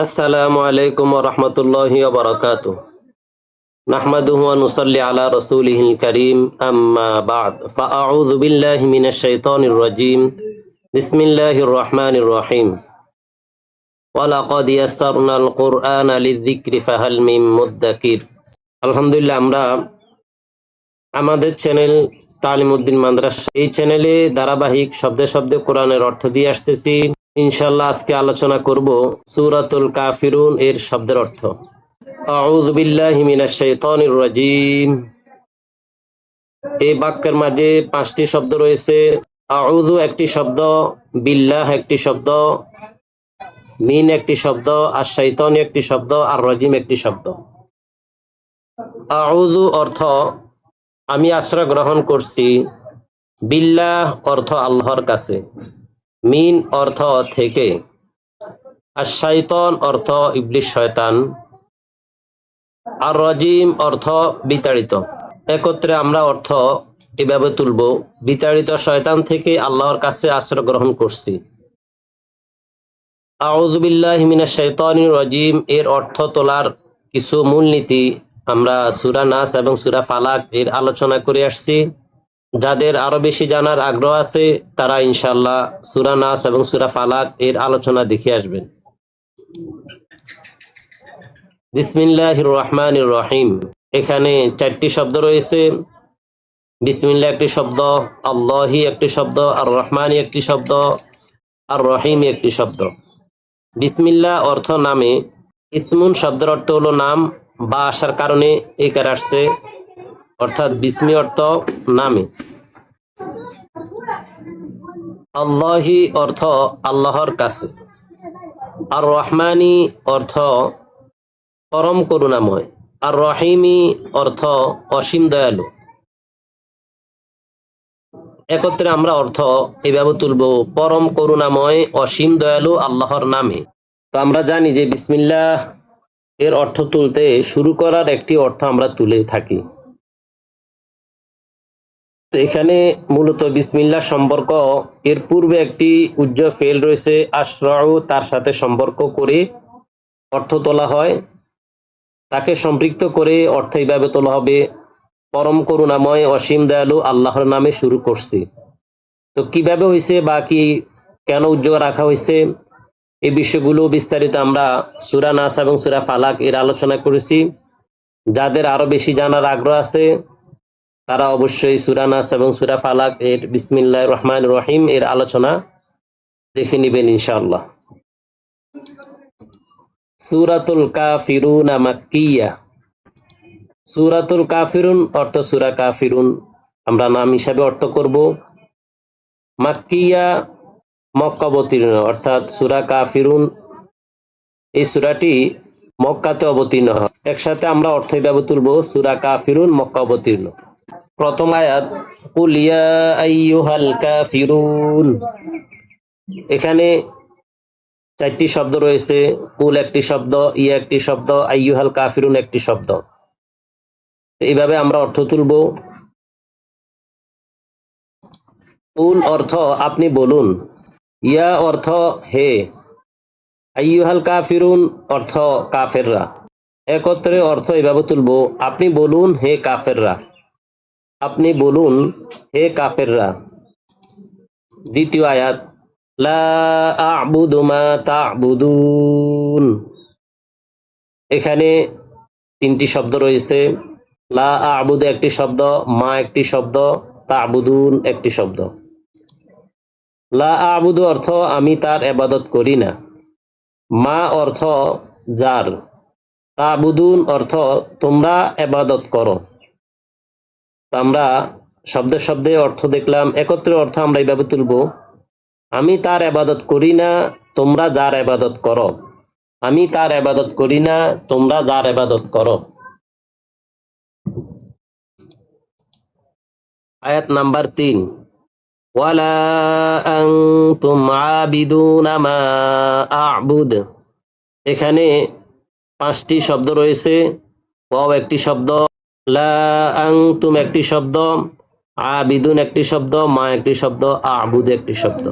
السلام عليكم ورحمة الله وبركاته نحمده ونصلي على رسوله الكريم أما بعد فأعوذ بالله من الشيطان الرجيم بسم الله الرحمن الرحيم ولقد يسرنا القرآن للذكر فهل من مدكر الحمد لله আমরা আমাদের চ্যানেল তালিমউদ্দিন মাদ্রাসা এই চ্যানেলে ধারাবাহিক শব্দে শব্দে কোরআনের অর্থ দিয়ে আসতেছি ইনশাল্লাহ আজকে আলোচনা করব সূরাতুল কাফিরুন এর শব্দের অর্থ। রাজিম। এই বাক্যের মাঝে পাঁচটি শব্দ রয়েছে। আউযু একটি শব্দ, বিল্লাহ একটি শব্দ, মিন একটি শব্দ আর শৈতান একটি শব্দ আর রাজিম একটি শব্দ। আউযু অর্থ, আমি আশ্রয় গ্রহণ করছি বিল্লাহ অর্থ আল্লাহর কাছে। মিন অর্থ থেকে। আর শৈতন অর্থ ইবলিশ শয়তান। আর রজিম অর্থ বিতাড়িত। একত্রে আমরা অর্থ এভাবে তুলব, বিতাড়িত শয়তান থেকে আল্লাহর কাছে আশ্রয় গ্রহণ করছি। আউজবিল্লাহ মিনা শৈতানির রজিম, এর অর্থ তোলার কিছু মূলনীতি। আমরা সুরা নাস এবং সুরা ফালাক এর আলোচনা করে আসছি। যাদের আরও বেশি জানার আগ্রহ আছে, তারা ইনশাল্লাহ সুরা নাস এবং সুরা ফালাক এর আলোচনা দেখে আসবেন। বিসমিল্লাহ রহমান রহিম। এখানে চারটি শব্দ রয়েছে। বিসমিল্লাহ একটি শব্দ, আল্লাহি একটি শব্দ, আর রহমানি একটি শব্দ, আর রহিম একটি শব্দ। বিসমিল্লাহ অর্থ নামে। ইসমুন শব্দের অর্থ হলো নাম। বা আসার কারণে একার আসছে। অর্থাৎ বিস্মি অর্থ নামে। আল্লাহি অর্থ আল্লাহর কাছে। আর রহমানি অর্থ পরম করুণাময়। আর রহিমি অর্থ অসীম দয়ালু। একত্রে আমরা অর্থ এভাবে তুলব, পরম করুণাময়, অসীম দয়ালু আল্লাহর নামে। তো আমরা জানি যে বিসমিল্লাহ এর অর্থ তুলতে শুরু করার একটি অর্থ আমরা তুলে থাকি। এখানে মূলত বিসমিল্লা সম্পর্ক, এর পূর্বে একটি উজ্জ্বল ফেল রয়েছে, আশ্রাউ, তার সাথে সম্পর্ক করে অর্থ তোলা হয়। তাকে সম্পৃক্ত করে অর্থ এইভাবে তোলা হবে, পরম করুণাময়, অসীম দয়ালু, আল্লাহর নামে শুরু করছি। তো কীভাবে হয়েছে বা কি কেন উজ্জ্বল রাখা হয়েছে এই বিষয়গুলো বিস্তারিত আমরা সুরা নাস এবং সুরা ফালাক এর আলোচনা করেছি। যাদের আরও বেশি জানার আগ্রহ আছে তারা অবশ্যই সুরা নাস এবং সুরা ফালাক এর বিসমিল্লাহ রহমান রহিম এর আলোচনা দেখে নিবেন ইনশাআল্লাহ। সুরাতুল কাফিরুন মাক্কিয়া। সুরাতুল কাফিরুন অর্থ সুরা কাফিরুন। আমরা নাম হিসাবে অর্থ করব মাক্কিয়া মক্কা অবতীর্ণ অর্থাৎ সুরা কাফিরুন। এই সুরাটি মক্কাতে অবতীর্ণ হয়। একসাথে আমরা অর্থ হিসাবে তুলব সুরা কাফিরুন মক্কা অবতীর্ণ প্রথম আয়াত, কুল ইয়া এখানে চারটি শব্দ রয়েছে, কুল একটি শব্দ, ইয়া একটি শব্দ, আইয়ুহাল কাফিরুন একটি শব্দ। এইভাবে আমরা অর্থ তুলব। কুল অর্থ আপনি বলুন, ইয়া অর্থ হে, আইয়ুহাল কাফিরুন অর্থ কাফেররা। একত্রে অর্থ এভাবে তুলব, আপনি বলুন হে কাফেররা। আপনি বলুন, হে কাফেররা। দ্বিতীয় আয়াত, লা এখানে তিনটি শব্দ রয়েছে। লা আ'বুদু একটি শব্দ, মা একটি শব্দ, তা'বুদুন একটি শব্দ। লা আ'বুদু অর্থ, আমি তার এবাদত করি না। মা অর্থ, যার। তা'বুদুন অর্থ, তোমরা এবাদত করো। আমরা শব্দে শব্দে অর্থ দেখলাম, একত্রে অর্থ আমরা এইভাবে তুলব, আমি তার আবাদত করি না, তোমরা যার আবাদত করো। আমি তার আবাদত করি না, তোমরা যার আবাদত করো। আয়াত নাম্বার তিন, ওয়ালা আনতুম আবিদুনা মা আ'বুদ। এখানে পাঁচটি শব্দ রয়েছে, ওয়াও একটি শব্দ। লা আনতুম একটি শব্দ, আবিদুন একটি শব্দ, মা একটি শব্দ, আবুদ একটি শব্দ।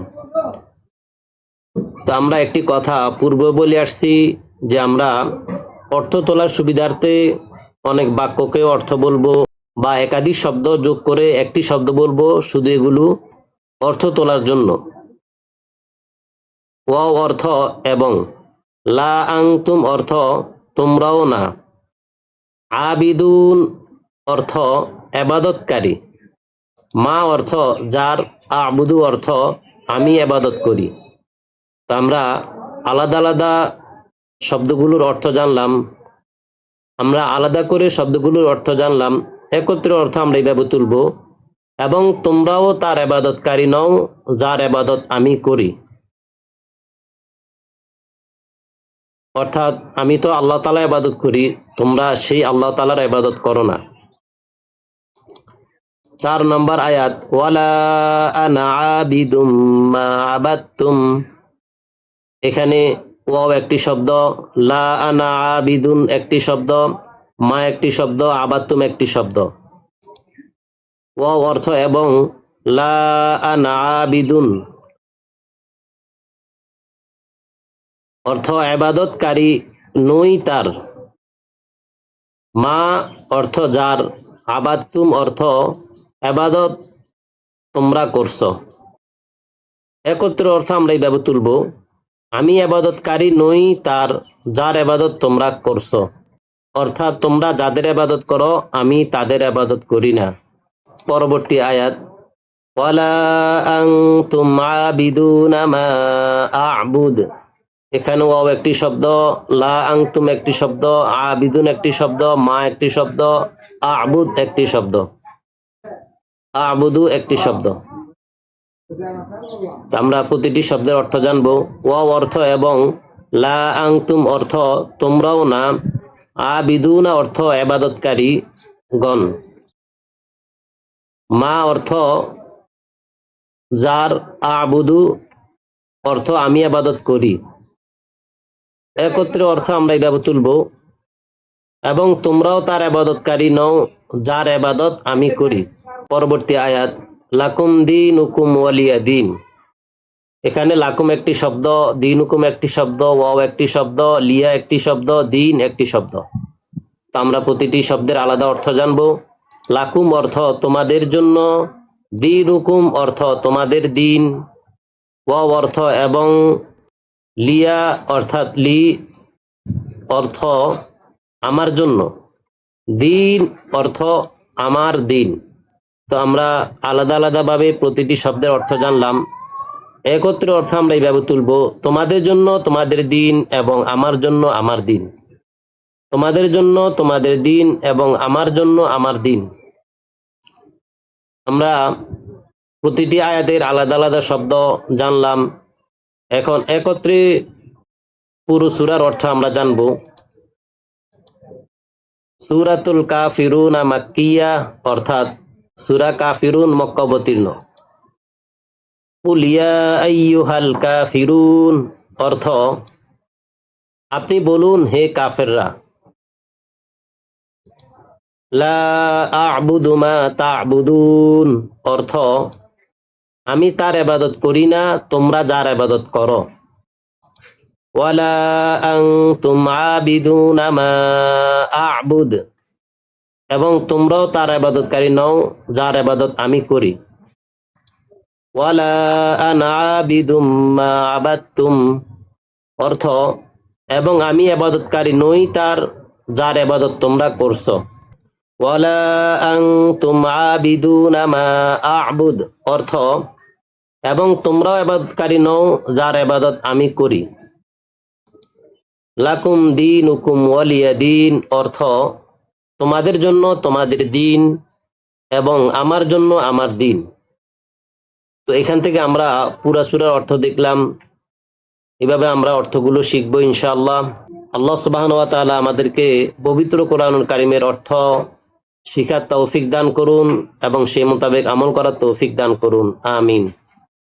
তো আমরা একটি কথা পূর্ব বলে আসছি যে আমরা অর্থ তোলার সুবিধার্থে অনেক বাক্যকে অর্থ বলব বা একাধিক শব্দ যোগ করে একটি শব্দ বলব শুধু এগুলো অর্থ তোলার জন্য। ওয়াও অর্থ এবং লা আংতুম অর্থ তোমরাও না। আবিদুন অর্থ এবাদতকারী। মা অর্থ যার আবুদু অর্থ আমি এবাদত করি। তো আমরা আলাদা আলাদা শব্দগুলোর অর্থ জানলাম। আমরা আলাদা করে শব্দগুলোর অর্থ জানলাম। একত্রে অর্থ আমরা এইভাবে তুলব। এবং তোমরাও তার এবাদতকারী নও, যার এবাদত আমি করি। অর্থাৎ আমি তো আল্লাহ তালা ইবাদত করি, তোমরা সেই আল্লাহ তালার ইবাদত করো না। চার নম্বর আয়াত, ওয়ালা আনা আবিদুম এখানে ওয়াও একটি শব্দ, লা আবিদুন একটি শব্দ, মা একটি শব্দ, আবাদতুম একটি শব্দ। ওয়াও অর্থ এবং, লা আনা আবিদুন। অর্থ এবাদতকারী নই তার। মা অর্থ যার, আবাদতুম অর্থ এবাদত তোমরা করছ। একত্র অর্থ আমরা এইভাবে তুলব। আমি এবাদতকারী নই তার, যার এবাদত তোমরা করছ। অর্থাৎ তোমরা যাদের এবাদত করো, আমি তাদের এবাদত করি না। পরবর্তী আয়াত, ওয়ালা আনতুম আবিদুনা মা আ'বুদ। এখানে ওয়াও একটি শব্দ, লা আংতুম একটি শব্দ, আবিদুন একটি শব্দ, মা একটি শব্দ, আবুদ একটি শব্দ। আবুদু একটি শব্দ। আমরা প্রতিটি শব্দের অর্থ জানব। ওয়াও অর্থ এবং লা আংতুম অর্থ তোমরাও না, আবিদুনা অর্থ এবাদতকারী গণ। মা অর্থ যার আবুদু অর্থ আমি আবাদত করি। একত্রে অর্থ আমরা এইভাবে তুলব। এবং তোমরাও তার আবাদতকারী নও, যার আবাদত আমি করি। পরবর্তী আয়াত, লাকুম দিন হুকুম ওয়ালিয়া দিন। এখানে লাকুম একটি শব্দ দিন হুকুম একটি শব্দ, ওয়াও একটি শব্দ, লিয়া একটি শব্দ, দিন একটি শব্দ। তো আমরা প্রতিটি শব্দের আলাদা অর্থ জানব। লাকুম অর্থ তোমাদের জন্য দিন হুকুম অর্থ তোমাদের দিন। ওয়াও অর্থ এবং লিয়া অর্থাৎ লি অর্থ আমার জন্য, দিন অর্থ আমার দিন। তো আমরা আলাদা আলাদাভাবে প্রতিটি শব্দের অর্থ জানলাম। একত্রে অর্থ আমরা এইভাবে তুলব, তোমাদের জন্য তোমাদের দিন এবং আমার জন্য আমার দিন। তোমাদের জন্য তোমাদের দিন এবং আমার জন্য আমার দিন। আমরা প্রতিটি আয়াতের আলাদা আলাদা শব্দ জানলাম। এখন একত্রে পুরো সুরার অর্থ আমরা জানব। সুরাতুল কাফিরুন মাক্কিয়া, অর্থাৎ সুরা কাফিরুন মক্কা অবতীর্ণ। উলিয়া আইয়ুহাল কাফিরুন, অর্থ আপনি বলুন, হে কাফেররা, লা অর্থ আমি তার এবাদত করি না, তোমরা যার এবাদত করো। এবং তোমরাও তার এবাদতকারী নও, যার এবাদত আমি করি। অর্থ, এবং আমি এবাদতকারী নই তার, যার এবাদত তোমরা করছ। ওয়ালা আনতুম আবিদুনা মা আ'বুদ। অর্থ এবং তোমরাও এবাদতকারী নও যার এবাদত আমি করি। লাকুম দিন হুকুম ওয়ালিয়া দিন অর্থ, তোমাদের জন্য তোমাদের দিন এবং আমার জন্য আমার দিন। তো এখান থেকে আমরা পুরা সুরার অর্থ দেখলাম। এভাবে আমরা অর্থগুলো শিখব ইনশাআল্লাহ। আল্লাহ সুবাহন আমাদেরকে পবিত্র কোরআনুল কারিমের অর্থ শিখার তৌফিক দান করুন এবং সেই মোতাবেক আমল করার তৌফিক দান করুন। আমিন।